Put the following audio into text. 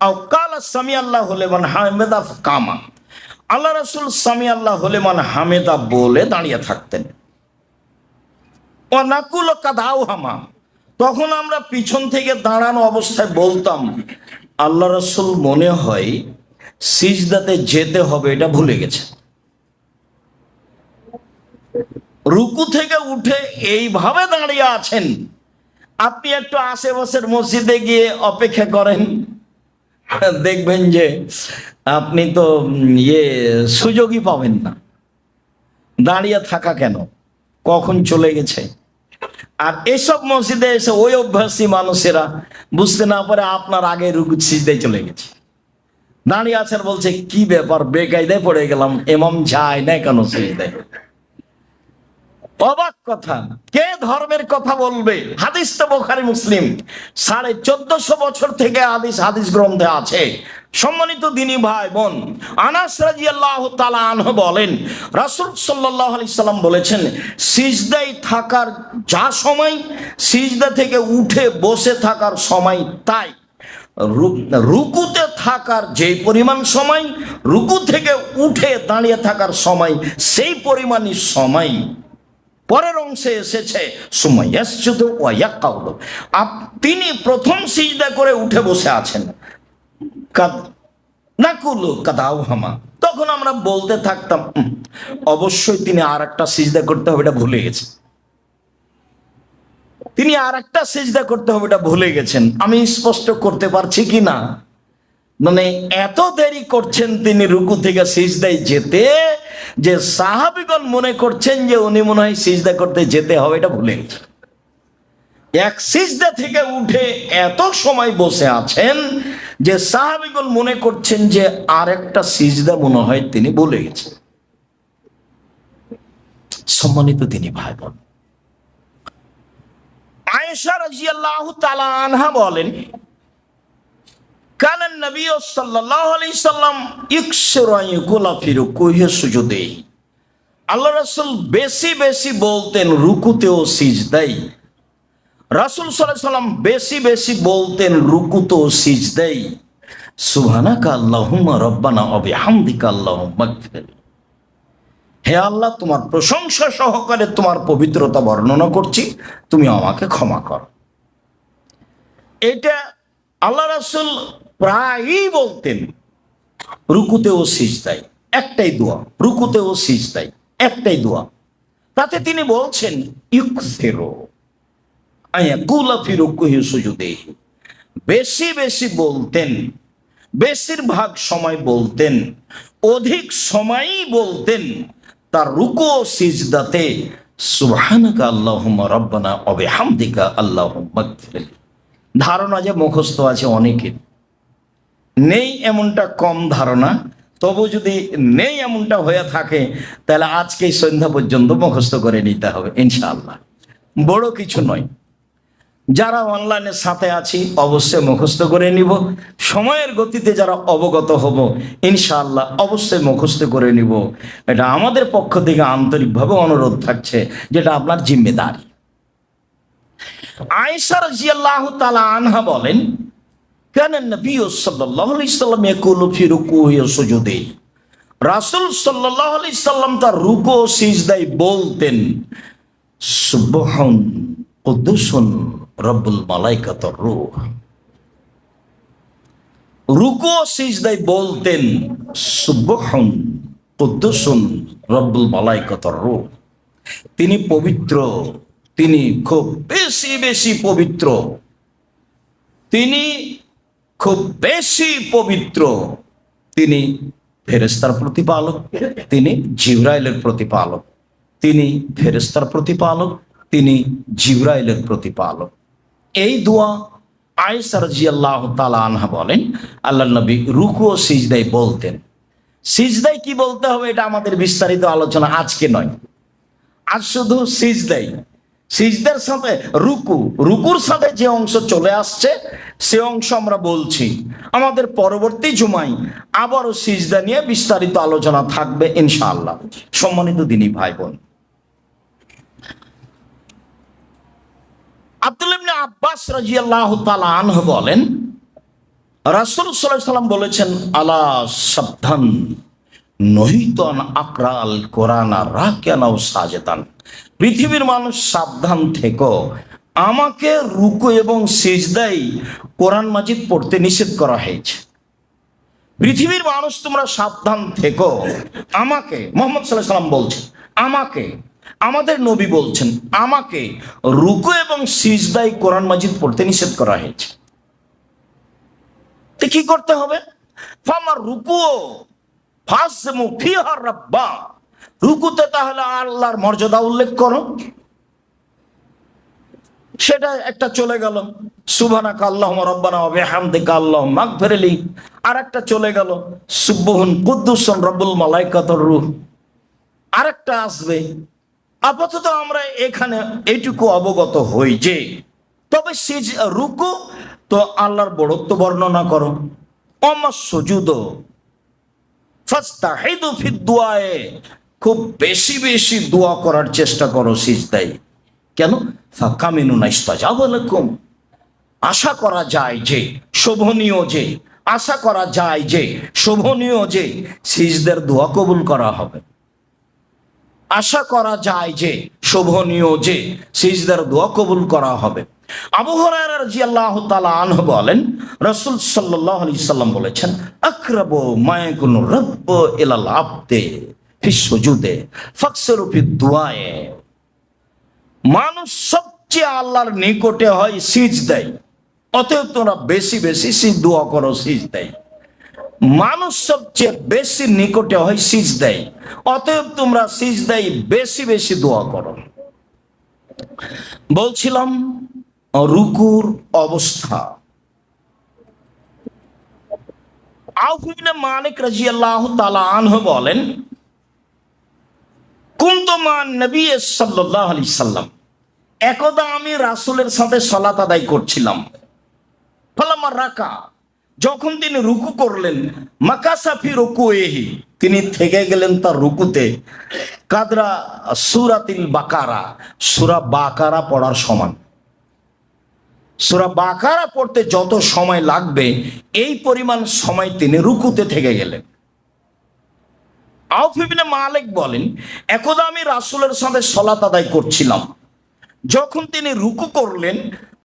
আও কালা সামি আল্লাহ হলেমান হামেদা কামা। আল্লাহ রসুল সামি আল্লাহ হলেমান হামেদা বলে দাঁড়িয়ে থাকতেন। ও নাকুল কাদাও হামা। তখন আমরা পিছন থেকে দাঁড়ানো অবস্থায় বলতাম, আল্লাহ রসুল মনে হয় সিজদাতে যেতে হবে, এটা ভুলে গেছে। রুকু থেকে উঠে এইভাবে দাঁড়িয়ে আছেন। আপনি একটু আশেপাশের মসজিদে গিয়ে অপেক্ষা করেন। দেখবেন যে আপনি তো ইয়ে সুযোগই পাবেন না। দাঁড়িয়ে থাকা কেন? কখন চলে গেছে? আর এসব মসজিদে এসে ওই অভ্যাসী মানুষেরা বুঝতে না পারে আপনার আগে সিজদে চলে গেছে। দাঁড়িয়ে আছেন বলছে, কি ব্যাপার? বেকায়দায় পড়ে গেলাম। এমাম যায় না কেন সিজদায় অবাক কথা। কে ধর্মের কথা বলবে? হাদিস তো বোখারি মুসলিম। সাড়ে চোদ্দশো বছর থেকে হাদিস হাদিস গ্রন্থে আছে। সম্মানিত দিনী ভাই বোন, আনাস রাজি আল্লাহ আনহ বলেন, রাসুল সাল্লাহ আলি সাল্লাম বলেছেন সিজদাই থাকার যা সময়, সিজদা থেকে উঠে বসে থাকার সময় তাই। রুকুতে থাকার যে পরিমাণ সময়, রুকু থেকে উঠে দাঁড়িয়ে থাকার সময়, সেই পরিমাণই সময়। পরের অংশে এসেছে তিনি প্রথম সিজদা করে উঠে বসে আছেন। কাদ, নাকুলু কাদাউ হামা তখন আমরা বলতে থাকতাম অবশ্যই তিনি আর একটা সিজদা করতে হবে, এটা ভুলে গেছেন তিনি আর একটা সিজদা করতে হবে, এটা ভুলে গেছেন। আমি স্পষ্ট করতে পারছি কি না? মানে এত দেরি করছেন তিনি রুকু থেকে সিজদায় যেতে যে সাহাবিগণ মনে করছেন যে উনি মনে হয় সিজদা করতে যেতে হবে, এটা ভুলে এক সিজদা থেকে উঠে এত সময় বসে আছেন যে সাহাবিগণ মনে করছেন যে আর একটা সিজদা মনে হয় তিনি বলে গেছেন। সম্মানিত তিনি ভাই বোন আয়েশা রাজিয়াল্লাহু তাআলা আনহা বলেন কান নবী সাল্লাল্লাহু আলাইহি সাল্লাম ইকসুরু ফি রুকুহি সুজুদে। আল্লাহ রাসূল বেশি বেশি বলতেন রুকুতে ও সিজদাই। রাসূল সাল্লাল্লাহু সাল্লাম বেশি বেশি বলতেন রুকুতে ও সিজদাই। সুবহানাকা আল্লাহুম্মা রব্বানা ওয়া বিহামদিকা আল্লাহুম্মা হে আল্লাহ, তোমার প্রশংসা সহকারে তোমার পবিত্রতা বর্ণনা করছি, তুমি আমাকে ক্ষমা করো। এটা আল্লাহ রাসুল প্রায়ই বলতেন রুকুতে ও সিজদাই। একটাই দোয়া রুকুতে ও সিজদাই। একটাই দোয়া। তাতে তিনি বলছেন বেশি বেশি বলতেন, বেশিরভাগ সময় বলতেন, অধিক সময়ই বলতেন, তার রুকু ও সিজদাতে সুবহানাকা আল্লাহুম্মা রব্বানা ওয়া বিহামদিকা আল্লাহুম্মা ধারণা যে মুখস্থ আছে অনেকের। নেই এমনটা কম ধারণা, তবু যদি নেই এমনটা হয়ে থাকে, তাহলে আজকে এই সন্ধ্যা পর্যন্ত মুখস্থ করে নিতে হবে, ইনশাআল্লাহ। বড় কিছু নয়। যারা অনলাইনের সাথে আছি, অবশ্যই মুখস্থ করে নিব। সময়ের গতিতে যারা অবগত হব, ইনশাআল্লাহ অবশ্যই মুখস্থ করে নিব। এটা আমাদের পক্ষ থেকে আন্তরিকভাবে অনুরোধ থাকছে, যেটা আপনার জিম্মেদারি। আয়েশা রাদিয়াল্লাহু তালা আনহা বলেন কান নবী সাল্লাল্লাহু আলাইহি সাল্লাম ইয়াকুলু ফি ওয়া সুজুদি রাসূল সাল্লাল্লাহু আলাইহি সাল্লাম তার রুকু ও সিজদায় বলতেন, সুবহান কুদ্দুসুন রব্বুল মালাইকাতুর রুকু ও বলতেন, সুবহান কুদ্দুসুন রব্বুল মালাইকাতুর তিনি পবিত্র, তিনি খুব বেশি বেশি পবিত্র। তিনি খুব বেশি পবিত্র তিনি ফেরেস্তার প্রতিপালক, তিনি জিব্রাইলের প্রতিপালক, তিনি ফেরেস্তার প্রতিপালক, তিনি জিব্রাইলের প্রতিপালক। এই দোয়া আয়েসার জিয়াল্লাহ তালা আনহা বলেন আল্লাহ নবী রুকু ও সিজদাই বলতেন। সিজদাই কি বলতে হবে এটা আমাদের বিস্তারিত আলোচনা আজকে নয়। আজ শুধু সিজদাই সিজদার সাথে রুকু, রুকুর সাথে যে অংশ চলে আসছে, সে অংশ আমরা বলছি। আমাদের পরবর্তী জুমাই আবারও সিজদা নিয়ে বিস্তারিত আলোচনা থাকবে ইনশাআল্লাহ। সম্মানিত দিনী ভাই বোন আব্দুল ইবনে আব্বাস রাজিয়াল্লাহু তাআলা আনহু বলেন, রাসুল সাল্লাহ সাল্লাম বলেছেন, আলা সাবধান। নহিতন আকরাল সাজেতান। পৃথিবীর মানুষ সাবধান থেকো। আমাকে রুকু এবং সিজদাই কোরআন মাজিদ পড়তে নিষেধ করা হয়েছে। পৃথিবীর মানুষ তোমরা সাবধান থেকো। আমাকে, মোহাম্মদ সাল্লাম বলছেন, আমাকে, আমাদের নবী বলছেন, আমাকে রুকু এবং সিজদাই কোরআন মাজিদ পড়তে নিষেধ করা হয়েছে। কি করতে হবে? ফামার রুকুও ফাসমু ফিহার রাব্বা। রুকুতে তাহলে আল্লাহর মর্যাদা উল্লেখ করো। সেটা একটা চলে গেল। সুবহানাকা আল্লাহুম্মা রাব্বানা বিহামদিকা আল্লাহুম্মা মাগফিরলি আর একটা চলে গেল। সুবহুন কুদ্দুসুন রব্বুল মালাইকাতুর রূহ। আরেকটা আসবে। আপাতত আমরা এখানে এইটুকু অবগত হই যে, তবে সিজ, রুকু তো আল্লাহর বড়ত্ব বর্ণনা করো। অমা সুজুদ। দুআয়ে খুব বেশি বেশি দোয়া করার চেষ্টা করো সিজদাই কেন? ফাকামিনু নাইস্তাজাব লাকুম আশা করা যায় যে, শোভনীয় যে, আশা করা যায় যে, শোভনীয় যে, সিজদের দোয়া কবুল করা হবে। আশা করা যায় যে, শোভনীয় যে, সিজদার দোয়া কবুল করা হবে। বলেন, রাসূল সাল্লাম বলেছেন মানুষ সবচেয়ে আল্লাহর নিকটে হয় সিজদাই অতএব তোমরা বেশি বেশি সিজ দোয়া করো, সিজ দেয়। মানুষ সবচেয়ে বেশি নিকটে হয় সিজ দেয়, অতএব তোমরা সিজ দেয় বেশি বেশি দোয়া করো। বলছিলাম রুকুর অবস্থা। মালিক রাদিয়াল্লাহু তাআলা আনহু বলেন কুন্তমান নবী সাল্লাল্লাহু আলাইহি সাল্লাম, একদা আমি রাসূলের সাথে সালাত আদায় করছিলাম। ফলামা রাকা, যখন তিনি রুকু করলেন মাকাসাফি রুকু এহি তিনি থেকে গেলেন তার রুকুতে। কাদরা সুরাতিল বাকারা, সুরা বাকারা পড়ার সমান। সুরা বাকারা পড়তে যত সময় লাগবে, এই পরিমাণ সময় তিনি রুকুতে থেকে গেলেন। আউফিবিনে মালিক বলেন, একদা আমি রাসুলের সাথে সলাত আদায় করছিলাম। যখন তিনি রুকু করলেন